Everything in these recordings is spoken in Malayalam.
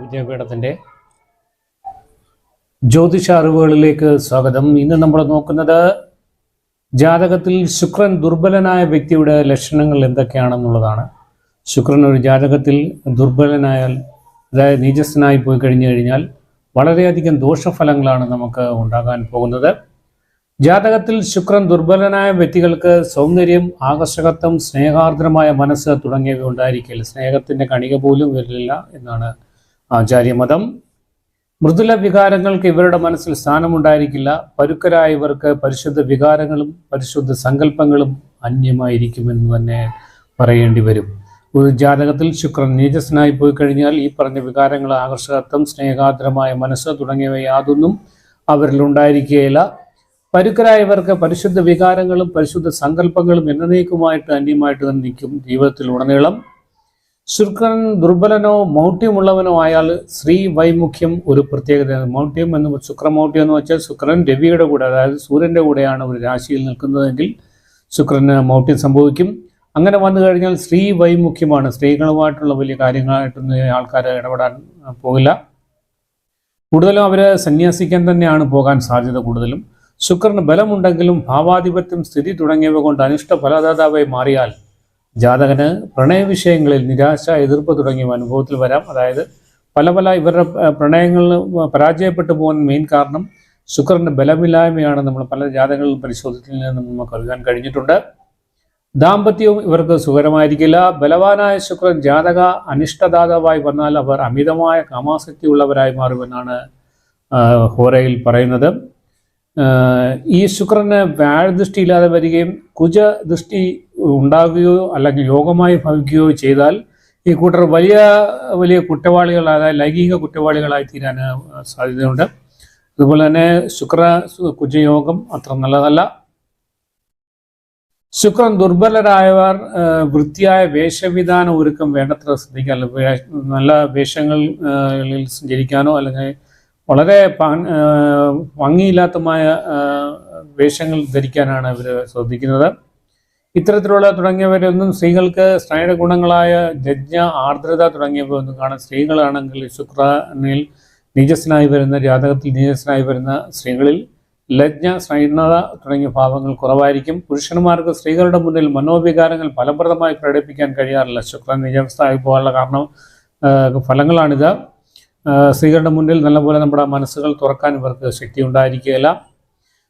വിദ്യാപീഠത്തിന്റെ ജ്യോതിഷ അറിവുകളിലേക്ക് സ്വാഗതം. ഇന്ന് നമ്മൾ നോക്കുന്നത് ജാതകത്തിൽ ശുക്രൻ ദുർബലനായ വ്യക്തിയുടെ ലക്ഷണങ്ങൾ എന്തൊക്കെയാണെന്നുള്ളതാണ്. ശുക്രൻ ഒരു ജാതകത്തിൽ ദുർബലനായാൽ അതായത് നീജസ്സനായി പോയി കഴിഞ്ഞു കഴിഞ്ഞാൽ വളരെയധികം ദോഷഫലങ്ങളാണ് നമുക്ക് ഉണ്ടാകാൻ പോകുന്നത്. ജാതകത്തിൽ ശുക്രൻ ദുർബലനായ വ്യക്തികൾക്ക് സൗന്ദര്യം ആകർഷകത്വം സ്നേഹാർദ്രമായ മനസ്സ് തുടങ്ങിയവ ഉണ്ടായിരിക്കില്ല സ്നേഹത്തിന്റെ കണിക പോലും വരില്ല എന്നാണ് ആചാര്യമതം. മൃദുല വികാരങ്ങൾക്ക് ഇവരുടെ മനസ്സിൽ സ്ഥാനമുണ്ടായിരിക്കില്ല. പരുക്കരായ ഇവർക്ക് പരിശുദ്ധ വികാരങ്ങളും പരിശുദ്ധ സങ്കല്പങ്ങളും അന്യമായിരിക്കുമെന്ന് തന്നെ പറയേണ്ടി വരും. ഒരു ജാതകത്തിൽ ശുക്രൻ നീജസ്സനായി പോയി കഴിഞ്ഞാൽ ഈ പറഞ്ഞ വികാരങ്ങൾ ആകർഷകത്വം സ്നേഹാദ്രമായ മനസ്സ് തുടങ്ങിയവ യാതൊന്നും അവരിൽ ഉണ്ടായിരിക്കുകയില്ല. പരുക്കരായവർക്ക് പരിശുദ്ധ വികാരങ്ങളും പരിശുദ്ധ സങ്കല്പങ്ങളും എന്നേക്കുമായിട്ട് അന്യമായിട്ട് തന്നെ നിൽക്കും. ജീവിതത്തിലുടനീളം ശുക്രൻ ദുർബലനോ മൗഢ്യമുള്ളവനോ ആയാൽ സ്ത്രീ വൈമുഖ്യം ഒരു പ്രത്യേകത. മൗഢ്യം എന്ന് ശുക്രമൗഢ്യം എന്ന് വെച്ചാൽ ശുക്രൻ രവിയുടെ കൂടെ അതായത് സൂര്യന്റെ കൂടെയാണ് ഒരു രാശിയിൽ നിൽക്കുന്നതെങ്കിൽ ശുക്രന് മൗഢ്യം സംഭവിക്കും. അങ്ങനെ വന്നു കഴിഞ്ഞാൽ സ്ത്രീ വൈമുഖ്യമാണ്. സ്ത്രീകളുമായിട്ടുള്ള വലിയ കാര്യങ്ങളായിട്ടൊന്നും ആൾക്കാർ ഇടപെടാൻ പോകില്ല. കൂടുതലും അവരെ സന്യാസിക്കാൻ തന്നെയാണ് പോകാൻ സാധ്യത കൂടുതലും. ശുക്രന് ബലമുണ്ടെങ്കിലും ഭാവാധിപത്യം സ്ഥിതി തുടങ്ങിയവ കൊണ്ട് അനിഷ്ട ഫലദാതാവായി മാറിയാൽ ജാതകന് പ്രണയവിഷയങ്ങളിൽ നിരാശ എതിർപ്പ് തുടങ്ങിയ അനുഭവത്തിൽ വരാം. അതായത് പല പല ഇവരുടെ പ്രണയങ്ങളിൽ പരാജയപ്പെട്ടു പോകാൻ മെയിൻ കാരണം ശുക്രന്റെ ബലമില്ലായ്മയാണ് നമ്മൾ പല ജാതകങ്ങളിൽ പരിശോധനയിൽ നിന്ന് നമുക്ക് അറിയാൻ കഴിഞ്ഞിട്ടുണ്ട്. ദാമ്പത്യവും ഇവർക്ക് സുഖകരമായിരിക്കില്ല. ബലവാനായ ശുക്രൻ ജാതക അനിഷ്ടദാതാവായി വന്നാൽ അവർ അമിതമായ കാമാസക്തി ഉള്ളവരായി മാറുമെന്നാണ് ഹോരയിൽ പറയുന്നത്. ഈ ശുക്രന് വ്യാഴദൃഷ്ടി ഇല്ലാതെ വരികയും കുജ ദൃഷ്ടി ഉണ്ടാകുകയോ അല്ലെങ്കിൽ യോഗമായി ഭവിക്കുകയോ ചെയ്താൽ ഈ കൂട്ടർ വലിയ വലിയ കുറ്റവാളികൾ അതായത് ലൈംഗിക കുറ്റവാളികളായി തീരാൻ സാധ്യതയുണ്ട്. അതുപോലെ തന്നെ ശുക്ര കുജയോഗം അത്ര നല്ലതല്ല. ശുക്രൻ ദുർബലരായവർ വൃത്തിയായ വേഷവിധാന ഒരുക്കം വേണ്ടത്ര ശ്രദ്ധിക്കാൻ നല്ല വേഷങ്ങളിൽ സഞ്ചരിക്കാനോ അല്ലെങ്കിൽ വളരെ ഭംഗിയില്ലാത്തമായ വേഷങ്ങൾ ധരിക്കാനാണ് ഇവർ ശ്രദ്ധിക്കുന്നത്. ഇത്തരത്തിലുള്ള തുടങ്ങിയവരൊന്നും സ്ത്രീകൾക്ക് സ്നേഹ ഗുണങ്ങളായ ജജ്ഞ ആർദ്രത തുടങ്ങിയവ ഒന്നും കാണാൻ സ്ത്രീകളാണെങ്കിൽ ശുക്രനിൽ നീജസ്സനായി വരുന്ന ജാതകത്തിൽ നീജസ്സനായി വരുന്ന സ്ത്രീകളിൽ ലജ്ഞ സ്നൈണത തുടങ്ങിയ ഭാവങ്ങൾ കുറവായിരിക്കും. പുരുഷന്മാർക്ക് സ്ത്രീകളുടെ മുന്നിൽ മനോവികാരങ്ങൾ ഫലപ്രദമായി പ്രകടിപ്പിക്കാൻ കഴിയാറില്ല. ശുക്രൻ നീജസ്ഥായി പോകാനുള്ള കാരണം ഫലങ്ങളാണിത്. സ്ത്രീകളുടെ മുന്നിൽ നല്ലപോലെ നമ്മുടെ മനസ്സുകൾ തുറക്കാൻ ഇവർക്ക് ശക്തി ഉണ്ടായിരിക്കുകയില്ല.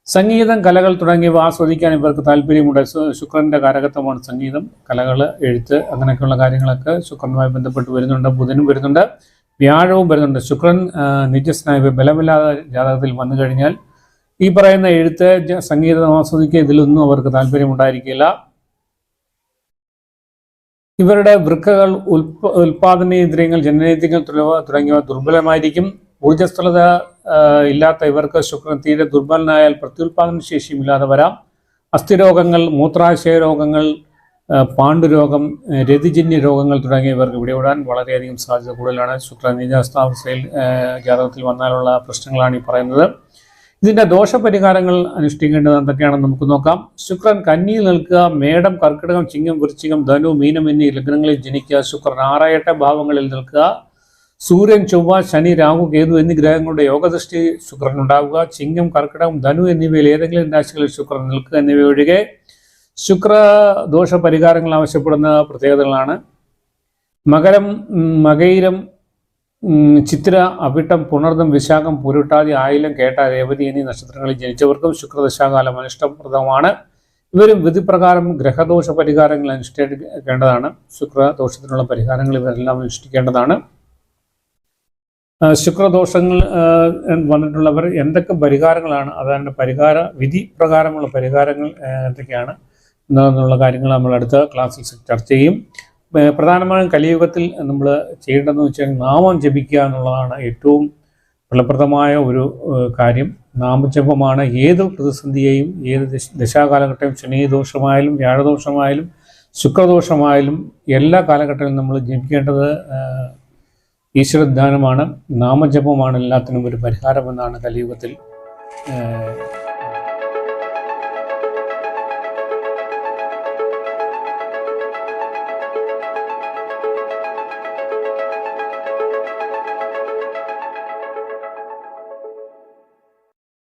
സംഗീതം കലകൾ തുടങ്ങിയവ ആസ്വദിക്കാൻ ഇവർക്ക് താല്പര്യമുണ്ട്. ശുക്രന്റെ കാരകത്വമാണ് സംഗീതം കലകൾ എഴുത്ത് അങ്ങനെയൊക്കെയുള്ള കാര്യങ്ങളൊക്കെ ശുക്രനുമായി ബന്ധപ്പെട്ട് വരുന്നുണ്ട് ബുധനും വരുന്നുണ്ട് വ്യാഴവും വരുന്നുണ്ട്. ശുക്രൻ നിജസ്നായ ബലമില്ലാതെ ജാതകത്തിൽ വന്നു കഴിഞ്ഞാൽ ഈ പറയുന്ന എഴുത്ത് സംഗീതം ആസ്വദിക്കുക ഇതിലൊന്നും അവർക്ക് താല്പര്യമുണ്ടായിരിക്കില്ല ഇവരുടെ വൃക്കകൾ ഉൽപ ഉൽപാദനേന്ദ്രിയങ്ങൾ ജനനേന്ദ്രിയങ്ങൾ തുടങ്ങിയവ ദുർബലമായിരിക്കും. ഊർജസ്ഥലത ഇല്ലാത്ത ഇവർക്ക് ശുക്രൻ തീരെ ദുർബലനായാൽ പ്രത്യുൽപാദന ശേഷിയും ഇല്ലാതെ വരാം. അസ്ഥിരോഗങ്ങൾ മൂത്രാശയ രോഗങ്ങൾ പാണ്ഡുരോഗം രതിജന്യ രോഗങ്ങൾ തുടങ്ങിയവർക്ക് ഇവിടെ വിടാൻ വളരെയധികം സാധ്യത കൂടുതലാണ്. ശുക്രൻ നീജാസ്ഥാവസ്ഥയിൽ ജാതകത്തിൽ വന്നാലുള്ള പ്രശ്നങ്ങളാണ് ഈ പറയുന്നത്. ഇതിന്റെ ദോഷപരിഹാരങ്ങൾ അനുഷ്ഠിക്കേണ്ടത് എന്തൊക്കെയാണെന്ന് നമുക്ക് നോക്കാം. ശുക്രൻ കന്നിയിൽ നിൽക്കുക മേടം കർക്കിടകം ചിങ്ങം വൃശ്ചികം ധനു മീനം എന്നീ ലഗ്നങ്ങളിൽ ജനിക്കുക. ശുക്രൻ ആറായട്ട ഭാവങ്ങളിൽ നിൽക്കുക. സൂര്യൻ ചൊവ്വ ശനി രാഹു കേതു എന്നീ ഗ്രഹങ്ങളുടെ യോഗദൃഷ്ടി ശുക്രൻ ഉണ്ടാവുക. ചിങ്ങം കർക്കിടകം ധനു എന്നിവയിൽ ഏതെങ്കിലും രാശികളിൽ ശുക്രൻ നിൽക്കുക എന്നിവ ഒഴികെ ശുക്ര ദോഷ പരിഹാരങ്ങൾ ആവശ്യപ്പെടുന്ന പ്രത്യേകതകളാണ്. മകരം മകയിരം ചിത്ര അവിട്ടം പുണർദം വിശാഖം പുരുട്ടാതി ആയിലം കേട്ട രേവതി എന്നീ നക്ഷത്രങ്ങളിൽ ജനിച്ചവർക്കും ശുക്രദശാകാലം അനിഷ്ടപ്രദമാണ്. ഇവരും വിധിപ്രകാരം ഗ്രഹദോഷ പരിഹാരങ്ങൾ അനുഷ്ഠിക്കേണ്ടതാണ്. ശുക്രദോഷത്തിനുള്ള പരിഹാരങ്ങൾ ഇവരെല്ലാം അനുഷ്ഠിക്കേണ്ടതാണ്. ശുക്രദോഷങ്ങൾ വന്നിട്ടുള്ളവർ എന്തൊക്കെ പരിഹാരങ്ങളാണ് അതായത് പരിഹാര വിധി പ്രകാരമുള്ള പരിഹാരങ്ങൾ എന്തൊക്കെയാണ് എന്നുള്ള കാര്യങ്ങൾ നമ്മൾ അടുത്ത ക്ലാസ്സിൽ ചർച്ച ചെയ്യും. പ്രധാനമായും കലിയുഗത്തിൽ നമ്മൾ ചെയ്യേണ്ടതെന്ന് വെച്ചാൽ നാമം ജപിക്കുക എന്നുള്ളതാണ് ഏറ്റവും ഫലപ്രദമായ ഒരു കാര്യം. നാമജപമാണ് ഏത് പ്രതിസന്ധിയെയും ഏത് ദശാകാലഘട്ടം ശനിദോഷമായാലും വ്യാഴദോഷമായാലും ശുക്രദോഷമായാലും എല്ലാ കാലഘട്ടത്തിലും നമ്മൾ ജപിക്കേണ്ടത് ഈശ്വരധ്യാനമാണ്. നാമജപമാണ് എല്ലാത്തിനും ഒരു പരിഹാരമെന്നാണ് കലിയുഗത്തിൽ